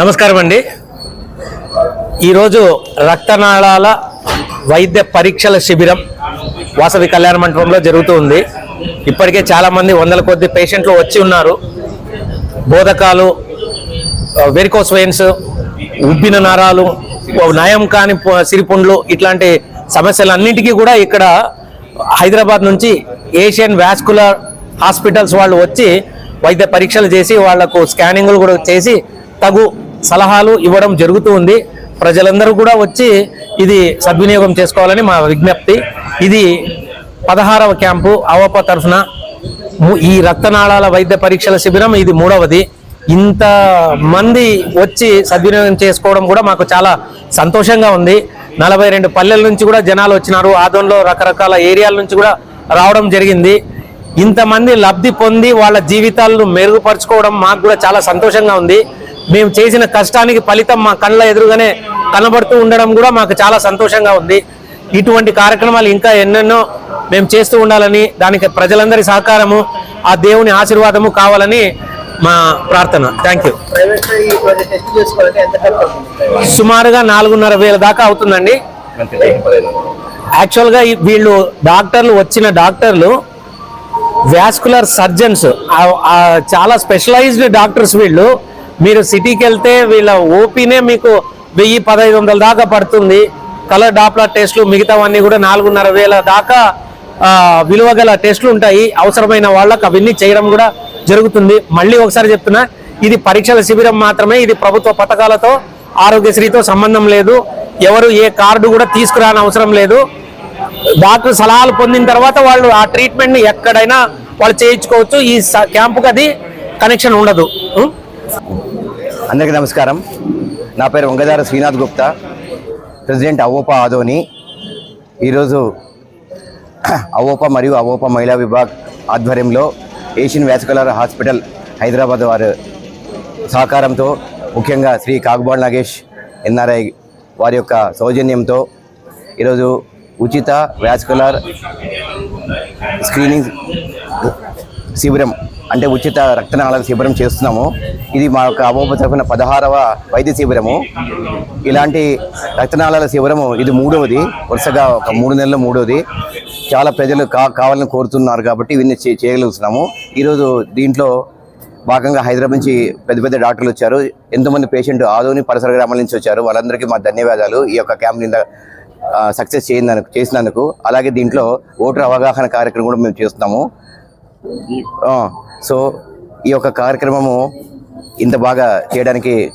నమస్కారం అండి. ఈరోజు రక్తనాళాల వైద్య పరీక్షల శిబిరం వాసవి కళ్యాణ మండపంలో జరుగుతూ ఉంది. ఇప్పటికే చాలామంది వందల కొద్ది పేషెంట్లు వచ్చి ఉన్నారు. బోధకాలు వెరికోస్ వెయిన్స్ ఉబ్బిన నరాలు నయం కాని సిరిపుండ్లు ఇట్లాంటి సమస్యలన్నింటికీ కూడా ఇక్కడ హైదరాబాద్ నుంచి ఏషియన్ వాస్కులర్ హాస్పిటల్స్ వాళ్ళు వచ్చి వైద్య పరీక్షలు చేసి వాళ్ళకు స్కానింగ్లు కూడా చేసి తగు సలహాలు ఇవ్వడం జరుగుతూ ఉంది. ప్రజలందరూ కూడా వచ్చి ఇది సద్వినియోగం చేసుకోవాలని మా విజ్ఞప్తి. ఇది పదహారవ క్యాంపు అవప తరఫున ఈ రక్తనాళాల వైద్య పరీక్షల శిబిరం ఇది మూడవది. ఇంత మంది వచ్చి సద్వినియోగం చేసుకోవడం కూడా మాకు చాలా సంతోషంగా ఉంది. నలభై రెండు పల్లెల నుంచి కూడా జనాలు వచ్చినారు. ఆదోన్లో రకరకాల ఏరియాల నుంచి కూడా రావడం జరిగింది. ఇంతమంది లబ్ధి పొంది వాళ్ళ జీవితాలను మెరుగుపరుచుకోవడం మాకు కూడా చాలా సంతోషంగా ఉంది. మేము చేసిన కష్టానికి ఫలితం మా కళ్ళ ఎదురుగానే కనబడుతూ ఉండడం కూడా మాకు చాలా సంతోషంగా ఉంది. ఇటువంటి కార్యక్రమాలు ఇంకా ఎన్నెన్నో మేము చేస్తూ ఉండాలని దానికి ప్రజలందరి సహకారము ఆ దేవుని ఆశీర్వాదము కావాలని మా ప్రార్థన. థ్యాంక్ యూ సుమారుగా నాలుగున్నర వేల దాకా అవుతుందండి. యాక్చువల్గా వీళ్ళు డాక్టర్లు వచ్చిన డాక్టర్లు వ్యాస్కులర్ సర్జన్స్ చాలా స్పెషలైజ్డ్ డాక్టర్స్ వీళ్ళు. మీరు సిటీకి వెళ్తే వీళ్ళ ఓపీనే మీకు వెయ్యి పదహైదు వందల దాకా పడుతుంది. కలర్ డాప్లర్ టెస్ట్లు మిగతావన్నీ కూడా నాలుగున్నర వేల దాకా విలువ గల టెస్టులు ఉంటాయి. అవసరమైన వాళ్ళకి అవన్నీ చేయడం కూడా జరుగుతుంది. మళ్ళీ ఒకసారి చెప్తున్నా ఇది పరీక్షల శిబిరం మాత్రమే ఇది ప్రభుత్వ పథకాలతో ఆరోగ్యశ్రీతో సంబంధం లేదు. ఎవరు ఏ కార్డు కూడా తీసుకురాని అవసరం లేదు. డాక్టర్ సలహాలు పొందిన తర్వాత వాళ్ళు ఆ ట్రీట్మెంట్ని ఎక్కడైనా వాళ్ళు చేయించుకోవచ్చు. ఈ స- క్యాంపుకి అది కనెక్షన్ ఉండదు. అందరికీ నమస్కారం. నా పేరు వంగదార శ్రీనాథ్ గుప్తా. ప్రెసిడెంట్ అవోపా ఆదోని. ఈరోజు అవోపా మరియు అవోపా మహిళా విభాగ్ ఆధ్వర్యంలో ఏషియన్ వ్యాస్కులర్ హాస్పిటల్ హైదరాబాద్ వారు సహకారంతో ముఖ్యంగా శ్రీ కాకుబాడ్ నాగేష్ ఎన్ఆర్ఐ వారి యొక్క సౌజన్యంతో ఈరోజు ఉచిత వ్యాస్కులర్ స్క్రీనింగ్ శిబిరం అంటే ఉచిత రక్తనాళాల శిబిరం చేస్తున్నాము. ఇది మా యొక్క అమోప తరఫున పదహారవ వైద్య శిబిరము. ఇలాంటి రక్తనాళాల శిబిరము ఇది మూడవది వరుసగా ఒక మూడు నెలల మూడవది. చాలా ప్రజలు కా కావాలని కోరుతున్నారు కాబట్టి ఇవన్నీ చే- చేయగలుగుతున్నాము. ఈరోజు దీంట్లో భాగంగా హైదరాబాద్ నుంచి పెద్ద పెద్ద డాక్టర్లు వచ్చారు. ఎంతోమంది పేషెంట్ ఆదోని పరిసర గ్రామాల నుంచి వచ్చారు. వాళ్ళందరికీ మా ధన్యవాదాలు. ఈ యొక్క క్యాంప్ నింద సక్సెస్ చేసినందుకు చేసినందుకు. అలాగే దీంట్లో ఓటర్ అవగాహన కార్యక్రమం కూడా మేము చేస్తున్నాము. సో ఈ యొక్క కార్యక్రమము ఇంత బాగా చేయడానికి